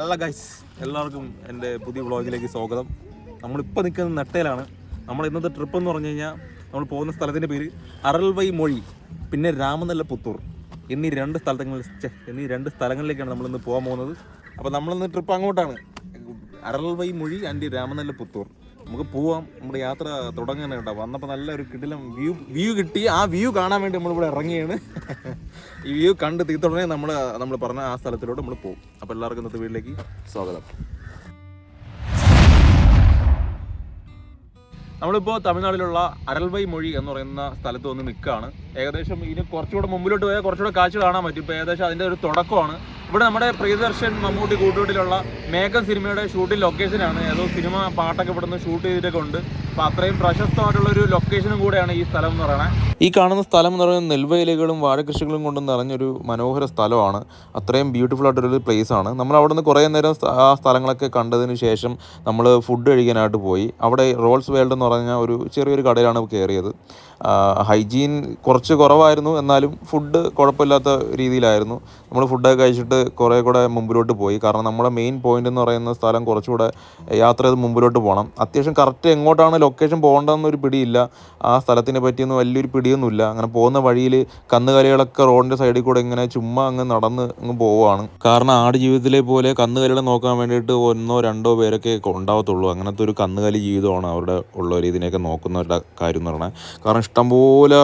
അല്ല ഗൈസ് എല്ലാവർക്കും എന്റെ പുതിയ വ്ളോഗിലേക്ക് സ്വാഗതം. നമ്മളിപ്പോൾ നിൽക്കുന്നത് നെട്ടയിലാണ്. നമ്മൾ ഇന്നത്തെ ട്രിപ്പ് എന്ന് പറഞ്ഞു കഴിഞ്ഞാൽ നമ്മൾ പോകുന്ന സ്ഥലത്തിന്റെ പേര് അറൽവൈ മൊഴി പിന്നെ രാമനല്ല പുത്തൂർ. എന്നീ രണ്ട് സ്ഥലങ്ങളിൽ എന്നീ രണ്ട് സ്ഥലങ്ങളിലേക്കാണ് നമ്മളിന്ന് പോകാൻ പോകുന്നത്. അപ്പോൾ നമ്മളിന്ന് ട്രിപ്പ് അങ്ങോട്ടാണ്. അറൽവൈ മൊഴി ആൻഡ് രാമനല്ല പുത്തൂർ. നമുക്ക് പോവാം. നമ്മുടെ യാത്ര തുടങ്ങുകയാണ് കേട്ടോ വന്നപ്പോൾ നല്ലൊരു കിടിലം വ്യൂ വ്യൂ കിട്ടി. ആ വ്യൂ കാണാൻ വേണ്ടി നമ്മളിവിടെ ഇറങ്ങിയാണ്. ഈ വ്യൂ കണ്ട് തീർത്തുടനെ നമ്മൾ നമ്മൾ പറഞ്ഞ ആ സ്ഥലത്തിലോട്ട് നമ്മൾ പോകും അപ്പോൾ എല്ലാവർക്കും ഇന്നത്തെ വീട്ടിലേക്ക് സ്വാഗതം. നമ്മളിപ്പോൾ തമിഴ്നാട്ടിലുള്ള അരൽവൈ മൊഴി എന്ന് പറയുന്ന സ്ഥലത്ത് വന്ന് നിൽക്കുകയാണ്. ഏകദേശം ഇതിന് കുറച്ചുകൂടെ മുമ്പിലോട്ട് പോയാൽ കുറച്ചുകൂടെ കാഴ്ച കാണാൻ പറ്റും. ഇപ്പോൾ ഏകദേശം അതിന്റെ ഒരു തുടക്കമാണ്. ഇവിടെ നമ്മുടെ പ്രിയദർശൻ മമ്മൂട്ടി കൂട്ടുകൂട്ടിലുള്ള മേഘം സിനിമയുടെ ഷൂട്ടിംഗ് ലൊക്കേഷനാണ് ഏതോ സിനിമ പാട്ടൊക്കെ ഇവിടുന്ന് ഷൂട്ട് ചെയ്തിട്ടൊക്കെ ഉണ്ട്. അത്രയും പ്രശസ്തമായിട്ടുള്ള ഒരു ലൊക്കേഷനും കൂടെയാണ് ഈ സ്ഥലം എന്ന് പറയുന്നത് ഈ കാണുന്ന സ്ഥലം എന്ന് പറയുന്നത് നെൽവയലുകളും വാഴകൃഷികളും കൊണ്ട് നിറഞ്ഞൊരു മനോഹര സ്ഥലമാണ്. അത്രയും ബ്യൂട്ടിഫുൾ ആയിട്ടൊരു പ്ലേസ് ആണ്. നമ്മൾ അവിടെ നിന്ന് കുറേ നേരം ആ സ്ഥലങ്ങളൊക്കെ കണ്ടതിന് ശേഷം നമ്മൾ ഫുഡ് കഴിക്കാനായിട്ട് പോയി. അവിടെ റോൾസ് വേൾഡ് എന്ന് പറഞ്ഞ ഒരു ചെറിയൊരു കടയിലാണ് കയറിയത് ഹൈജീൻ കുറച്ച് കുറവായിരുന്നു. എന്നാലും ഫുഡ് കുഴപ്പമില്ലാത്ത രീതിയിലായിരുന്നു. നമ്മൾ ഫുഡൊക്കെ കഴിച്ചിട്ട് കുറേ കൂടെ മുമ്പിലോട്ട് പോയി. കാരണം നമ്മുടെ മെയിൻ പോയിന്റ് എന്ന് പറയുന്ന സ്ഥലം കുറച്ചുകൂടെ യാത്ര ചെയ്ത് മുമ്പിലോട്ട് പോകണം. അത്യാവശ്യം കറക്റ്റ് എങ്ങോട്ടാണ് ലൊക്കേഷൻ പോകേണ്ടതെന്നൊരു പിടിയില്ല. ആ സ്ഥലത്തിനെ പറ്റിയൊന്നും വലിയൊരു പിടിയൊന്നുമില്ല. അങ്ങനെ പോകുന്ന വഴിയിൽ കന്നുകാലികളൊക്കെ റോഡിന്റെ സൈഡിൽ കൂടെ ഇങ്ങനെ ചുമ്മാ അങ്ങ് നടന്ന് അങ്ങ് പോവുകയാണ്. കാരണം ആട് ജീവിതത്തിലെ പോലെ കന്നുകാലികളെ നോക്കാൻ വേണ്ടിയിട്ട് ഒന്നോ രണ്ടോ പേരൊക്കെ ഉണ്ടാവത്തുള്ളൂ. അങ്ങനത്തെ ഒരു കന്നുകാലി ജീവിതമാണ് അവരുടെ ഉള്ളവർ ഇതിനെയൊക്കെ നോക്കുന്നവരുടെ കാര്യം എന്ന് പറഞ്ഞാൽ. കാരണം ഇഷ്ടംപോലെ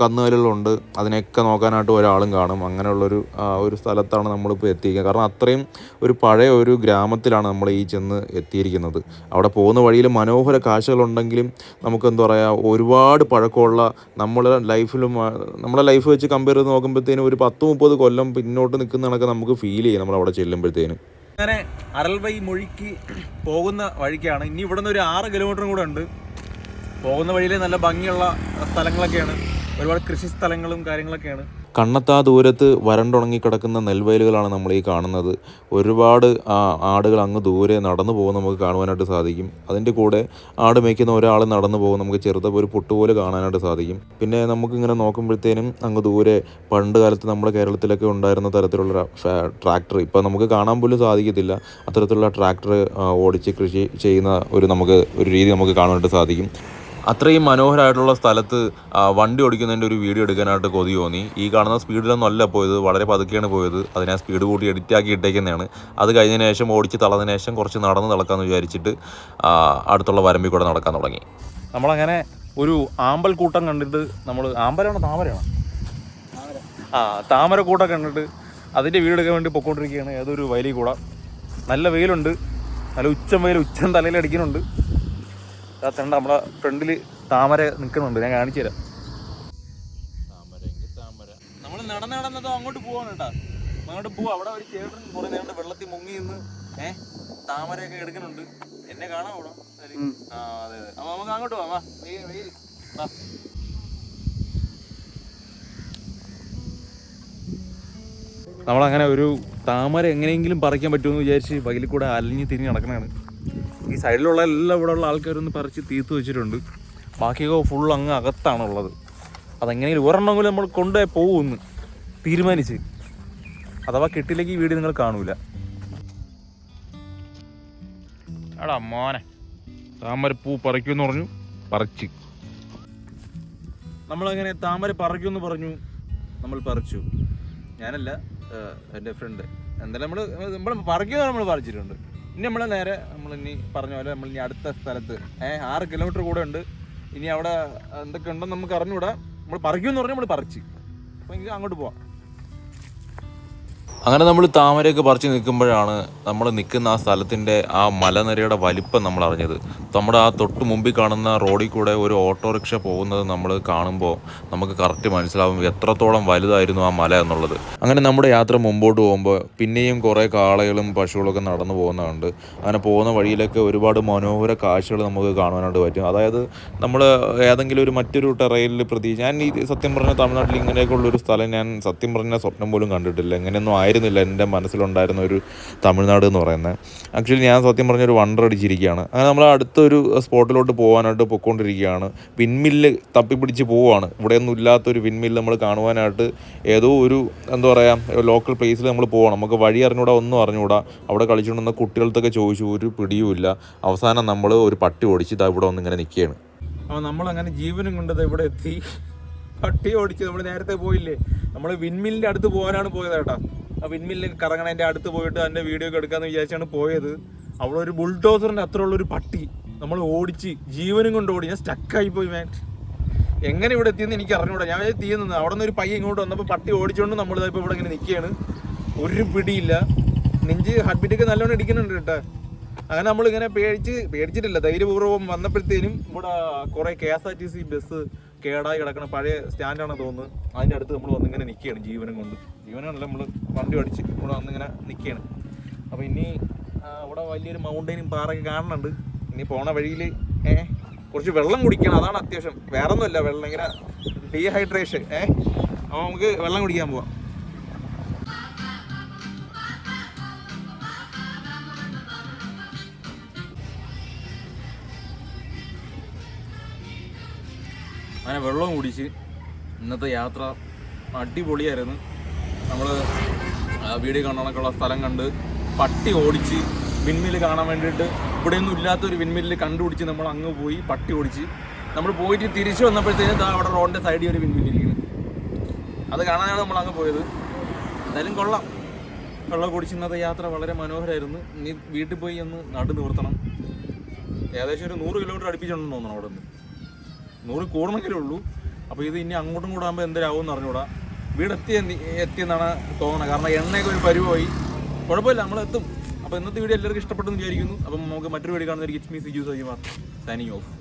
കന്നുകാലികളുണ്ട്. അതിനെയൊക്കെ നോക്കാനായിട്ട് ഒരാളും കാണും. അങ്ങനെയുള്ളൊരു ഒരു സ്ഥലത്താണ് നമ്മളിപ്പോൾ എത്തിയിരിക്കുന്നത്. കാരണം അത്രയും ഒരു പഴയ ഒരു ഗ്രാമത്തിലാണ് നമ്മൾ ഈ ചെന്ന് എത്തിയിരിക്കുന്നത്. അവിടെ പോകുന്ന വഴിയിൽ മനോഹര കാഴ്ചകളുണ്ടെങ്കിലും നമുക്ക് എന്താ പറയുക ഒരുപാട് പഴക്കമുള്ള നമ്മുടെ ലൈഫിലും നമ്മുടെ ലൈഫ് വെച്ച് കമ്പയർ ചെയ്ത് നോക്കുമ്പോഴത്തേനും ഒരു പത്ത് മുപ്പത് കൊല്ലം പിന്നോട്ട് നിൽക്കുന്ന കണക്ക് നമുക്ക് ഫീൽ ചെയ്യും നമ്മൾ അവിടെ ചെല്ലുമ്പോഴത്തേനും. അങ്ങനെ അറൽവൈ മൊഴിക്ക് പോകുന്ന വഴിക്കാണ്. ഇനി ഇവിടുന്ന് ഒരു ആറ് കിലോമീറ്ററും കൂടെ ഉണ്ട്. പോകുന്ന വഴിയിൽ നല്ല ഭംഗിയുള്ള സ്ഥലങ്ങളൊക്കെയാണ്. ഒരുപാട് കൃഷി സ്ഥലങ്ങളും കാര്യങ്ങളൊക്കെയാണ്. കണ്ണത്താ ദൂരത്ത് വരണ്ടുണങ്ങി കിടക്കുന്ന നെൽവയലുകളാണ് നമ്മൾ ഈ കാണുന്നത്. ഒരുപാട് ആടുകൾ അങ്ങ് ദൂരെ നടന്നു പോകുന്ന നമുക്ക് കാണുവാനായിട്ട് സാധിക്കും. അതിന്റെ കൂടെ ആട് മേയ്ക്കുന്ന ഒരാൾ നടന്നു പോകും നമുക്ക് ചെറുതപ്പോൾ ഒരു പുട്ടുപോലെ കാണാനായിട്ട് സാധിക്കും. പിന്നെ നമുക്കിങ്ങനെ നോക്കുമ്പോഴത്തേനും അങ്ങ് ദൂരെ പണ്ട് കാലത്ത് നമ്മുടെ കേരളത്തിലൊക്കെ ഉണ്ടായിരുന്ന തരത്തിലുള്ള ട്രാക്ടർ ഇപ്പോൾ നമുക്ക് കാണാൻ പോലും സാധിക്കത്തില്ല. അത്തരത്തിലുള്ള ട്രാക്ടർ ഓടിച്ച് കൃഷി ചെയ്യുന്ന ഒരു നമുക്ക് ഒരു രീതി നമുക്ക് കാണാനായിട്ട് സാധിക്കും. അത്രയും മനോഹരമായിട്ടുള്ള സ്ഥലത്ത് വണ്ടി ഓടിക്കുന്നതിന്റെ ഒരു വീഡിയോ എടുക്കാനായിട്ട് കൊതി തോന്നി. ഈ കാണുന്ന സ്പീഡിലൊന്നും അല്ല പോയത് വളരെ പതുക്കെയാണ് പോയത്. അതിനെ സ്പീഡ് കൂട്ടി എഡിറ്റ് ആക്കി ഇട്ടേക്കുന്നതാണ്. അത് കഴിഞ്ഞതിന് ശേഷം ഓടിച്ച് തളർന്നതിന് ശേഷം കുറച്ച് നടന്ന് നടക്കാമെന്ന് വിചാരിച്ചിട്ട് അടുത്തുള്ള വരമ്പിൽ കൂടെ നടക്കാൻ തുടങ്ങി. നമ്മളങ്ങനെ ഒരു ആമ്പൽ കൂട്ടം കണ്ടിട്ട് നമ്മൾ ആമ്പലാണോ താമരയാണോ? ആ താമര കൂട്ടം കണ്ടിട്ട് അതിന്റെ വീഡിയോ എടുക്കാൻ വേണ്ടി പൊക്കോണ്ടിരിക്കുകയാണ്. ഏതൊരു വയലിൽ കൂടെ. നല്ല വെയിലുണ്ട്. നല്ല ഉച്ചം വെയിൽ ഉച്ചം തലയിൽ അടിക്കുന്നുണ്ട്. അത്തണ്ട നമ്മുടെ ഫ്രണ്ടിൽ താമര നിൽക്കുന്നുണ്ട് ഞാൻ കാണിച്ചു തരാം. നമ്മൾ നടന്ന് നടന്നതോ അങ്ങോട്ട് പോവാണ് കേട്ടാ. അങ്ങോട്ട് പോവാ. അവിടെ ഒരു ചേട്ടൻ കുറെ നേരം വെള്ളത്തിൽ മുങ്ങി നിന്ന് ഏഹ് താമരയൊക്കെ എടുക്കുന്നുണ്ട്. എന്നെ കാണാം അവിടെ ആ അതെ അതെ. അപ്പൊ നമുക്ക് അങ്ങോട്ട് പോവാം. വാ വെയിൽ വെയിൽ വാ. നമ്മളങ്ങനെ ഒരു താമര എങ്ങനെയെങ്കിലും പറിക്കാൻ പറ്റുമെന്ന് വിചാരിച്ച് വയലിൽ കൂടെ അലഞ്ഞ് തിരിഞ്ഞ് നടക്കണതാണ്. ഈ സൈഡിലുള്ള എല്ലാം ഇവിടെ ഉള്ള ആൾക്കാരൊന്ന് പറിച്ച് തീർത്ത് വെച്ചിട്ടുണ്ട്. ബാക്കിയൊക്കെ ഫുൾ അങ്ങ് അകത്താണുള്ളത്. അതെങ്ങനെയെങ്കിലും ഒരെണ്ണമെങ്കിലും നമ്മൾ കൊണ്ടുപോയി പോകുമെന്ന് തീരുമാനിച്ച്. അഥവാ കെട്ടിലേക്ക് ഈ വീട് നിങ്ങൾ കാണൂല. എടാ മോനെ താമരപ്പൂ പറിക്കുമെന്ന് പറഞ്ഞു പറിച്ച്. നമ്മളങ്ങനെ താമര പറിക്കുമെന്ന് പറഞ്ഞു നമ്മൾ പറിച്ചു. ഞാനല്ല എന്റെ ഫ്രണ്ട് എന്തായാലും നമ്മൾ നമ്മൾ പറിക്കുമെന്ന് നമ്മൾ പറിച്ചിട്ടുണ്ട്. ഇനി നമ്മൾ നേരെ നമ്മൾ ഇനി പറഞ്ഞ പോലെ നമ്മൾ ഇനി അടുത്ത സ്ഥലത്ത്. ഏഹ് ആറ് കിലോമീറ്റർ കൂടെ ഉണ്ട്. ഇനി അവിടെ എന്തൊക്കെ ഉണ്ടെന്ന് നമുക്ക് അറിഞ്ഞുകൂടാ. നമ്മൾ പറിക്കുമെന്ന് പറഞ്ഞാൽ നമ്മൾ പറിച്ച്. അപ്പോൾ എനിക്ക് അങ്ങോട്ട് പോവാം. അങ്ങനെ നമ്മൾ താമരയൊക്കെ പറിച്ച് നിൽക്കുമ്പോഴാണ് നമ്മൾ നിൽക്കുന്ന ആ സ്ഥലത്തിന്റെ ആ മലനിരയുടെ വലിപ്പം നമ്മൾ അറിഞ്ഞത്. നമ്മുടെ ആ തൊട്ട് മുമ്പിൽ കാണുന്ന റോഡിൽ കൂടെ ഒരു ഓട്ടോറിക്ഷ പോകുന്നത് നമ്മൾ കാണുമ്പോൾ നമുക്ക് കറക്റ്റ് മനസ്സിലാവും എത്രത്തോളം വലുതായിരുന്നു ആ മല എന്നുള്ളത്. അങ്ങനെ നമ്മുടെ യാത്ര മുമ്പോട്ട് പോകുമ്പോൾ പിന്നെയും കുറേ കാളകളും പശുക്കളൊക്കെ നടന്നു പോകുന്നതുണ്ട്. അങ്ങനെ പോകുന്ന വഴിയിലൊക്കെ ഒരുപാട് മനോഹര കാഴ്ചകൾ നമുക്ക് കാണുവാനായിട്ട് പറ്റും. അതായത് നമ്മൾ ഏതെങ്കിലും ഒരു മറ്റൊരു ടെറയിലിൽ പ്രതി ഞാൻ ഈ സത്യം പറഞ്ഞ തമിഴ്നാട്ടിൽ ഇങ്ങനെയൊക്കെ ഉള്ളൊരു സ്ഥലം ഞാൻ സത്യം പറഞ്ഞ സ്വപ്നം പോലും കണ്ടിട്ടില്ല. എങ്ങനെയൊന്നും ആയിരിക്കും ആയിരുന്നില്ല എന്റെ മനസ്സിലുണ്ടായിരുന്ന ഒരു തമിഴ്നാട് എന്ന് പറയുന്നത്. ആക്ച്വലി ഞാൻ സത്യം പറഞ്ഞൊരു വണ്ടർ അടിച്ചിരിക്കുകയാണ്. അങ്ങനെ നമ്മൾ അടുത്തൊരു സ്പോട്ടിലോട്ട് പോകാനായിട്ട് പൊയ്ക്കൊണ്ടിരിക്കുകയാണ്. വിൻമില്ല് തപ്പിപ്പിടിച്ച് പോവുകയാണ്. ഇവിടെയൊന്നും ഇല്ലാത്തൊരു വിൻമില്ല് നമ്മൾ കാണുവാനായിട്ട് ഏതോ ഒരു എന്താ പറയുക ലോക്കൽ പ്ലേസിൽ നമ്മൾ പോകണം നമുക്ക് വഴി അറിഞ്ഞൂടാ ഒന്നും അറിഞ്ഞൂടാ. അവിടെ കളിച്ചുകൊണ്ടിരുന്ന കുട്ടികൾക്കൊക്കെ ചോദിച്ചു ഒരു പിടിയുമില്ല. അവസാനം നമ്മൾ ഒരു പട്ടി ഓടിച്ച് ഇതാ ഇവിടെ ഒന്നിങ്ങനെ നിൽക്കുകയാണ്. അപ്പോൾ നമ്മൾ അങ്ങനെ ജീവനും കൊണ്ടത് ഇവിടെ എത്തി. പട്ടി ഓടിച്ച് നമ്മൾ നേരത്തെ പോയില്ലേ? നമ്മൾ വിൻമില്ലിന്റെ അടുത്ത് പോകാനാണ് പോയത് കേട്ടാ. വിൻമില്ലിൽ എന്റെ അടുത്ത് പോയിട്ട് അതിന്റെ വീഡിയോ ഒക്കെ എടുക്കാമെന്ന് വിചാരിച്ചാണ് പോയത്. അവിടെ ഒരു ബുൾഡോസറിന്റെ അത്ര ഉള്ളൊരു പട്ടി. നമ്മൾ ഓടിച്ച് ജീവനും കൊണ്ട് ഓടി. ഞാൻ സ്റ്റക്കായി പോയി മാൻ എങ്ങനെ ഇവിടെ എത്തിയെന്ന് എനിക്ക് അറിഞ്ഞൂടാ. ഞാൻ തീ നിന്ന്. അവിടെ നിന്ന് ഒരു പയ്യ ഇങ്ങോട്ട് വന്നപ്പോൾ പട്ടി ഓടിച്ചുകൊണ്ട് നമ്മൾ ഇപ്പോൾ ഇവിടെ ഇങ്ങനെ നിൽക്കുകയാണ് ഒരു പിടിയില്ല. നെഞ്ച് ഹാർട്ട് ബീറ്റൊക്കെ നല്ലോണം ഇടിക്കുന്നുണ്ട് കേട്ടോ. അങ്ങനെ നമ്മളിങ്ങനെ പേടിച്ച് പേടിച്ചിട്ടില്ല. ധൈര്യപൂർവം വന്നപ്പോഴത്തേനും ഇവിടെ കുറേ K S R T C bus കേടായി കിടക്കണ പഴയ സ്റ്റാൻഡാണ് തോന്നുന്നത് അതിന്റെ അടുത്ത് നമ്മൾ വന്നിങ്ങനെ നിൽക്കുകയാണ് ജീവനും കൊണ്ട്. ജീവനാണല്ലോ നമ്മൾ വണ്ടി അടിച്ച് ഇവിടെ വന്നിങ്ങനെ നിൽക്കുകയാണ് അപ്പോൾ ഇനി അവിടെ വലിയൊരു മൗണ്ടൈനും പാറയൊക്കെ കാണുന്നുണ്ട് ഇനി പോണ വഴിയിൽ ഏ കുറച്ച് വെള്ളം കുടിക്കണം. അതാണ് അത്യാവശ്യം. വേറെ ഒന്നുമല്ല വെള്ളം ഇങ്ങനെ ഡീഹൈഡ്രേഷൻ ഏ. അപ്പോൾ നമുക്ക് വെള്ളം കുടിക്കാൻ പോവാം. അങ്ങനെ വെള്ളം കുടിച്ച് ഇന്നത്തെ യാത്ര അടിപൊളിയായിരുന്നു. നമ്മൾ വീഡിയോ കാണാനൊക്കെയുള്ള സ്ഥലം കണ്ട് പട്ടി ഓടിച്ച് വിൻമിൽ കാണാൻ വേണ്ടിയിട്ട് ഇവിടെയൊന്നും ഇല്ലാത്തൊരു വിൻമിൽ കണ്ടുപിടിച്ച് നമ്മൾ അങ്ങ് പോയി പട്ടി ഓടിച്ച് നമ്മൾ പോയിട്ട് തിരിച്ചു വന്നപ്പോഴത്തേക്കും ദാ അവിടെ റോഡിന്റെ സൈഡിൽ ഒരു വിൻമിൽ ഇരിക്കുന്നു. അത് കാണാനാണ് നമ്മൾ അങ്ങ് പോയത്. എന്തായാലും കൊള്ളാം. വെള്ളം കുടിച്ച് ഇന്നത്തെ യാത്ര വളരെ മനോഹരമായിരുന്നു. ഇനി വീട്ടിൽ പോയി ഒന്ന് നടു നിവർത്തണം ഏകദേശം ഒരു നൂറ് കിലോമീറ്റർ അടുപ്പിച്ചുണ്ടെന്ന് തോന്നണം അവിടെ നിന്ന് നൂറ് കൂടണമെങ്കിലേ ഉള്ളൂ. അപ്പോൾ ഇത് ഇനി അങ്ങോട്ടും കൂടെ ആകുമ്പോൾ എന്തരാവും എന്ന് അറിഞ്ഞുകൂടാ വീട് എത്തി എത്തിയെന്നാണ് തോന്നുന്നത് കാരണം എണ്ണയൊക്കെ ഒരു പരിവായി. കുഴപ്പമില്ല നമ്മൾ എത്തും. അപ്പോൾ ഇന്നത്തെ വീഡിയോ എല്ലാവർക്കും ഇഷ്ടപ്പെട്ടെന്ന് വിചാരിക്കുന്നു. അപ്പം നമുക്ക് മറ്റൊരു video കാണുന്നതായിരിക്കും. It's me Siju Sajimar signing off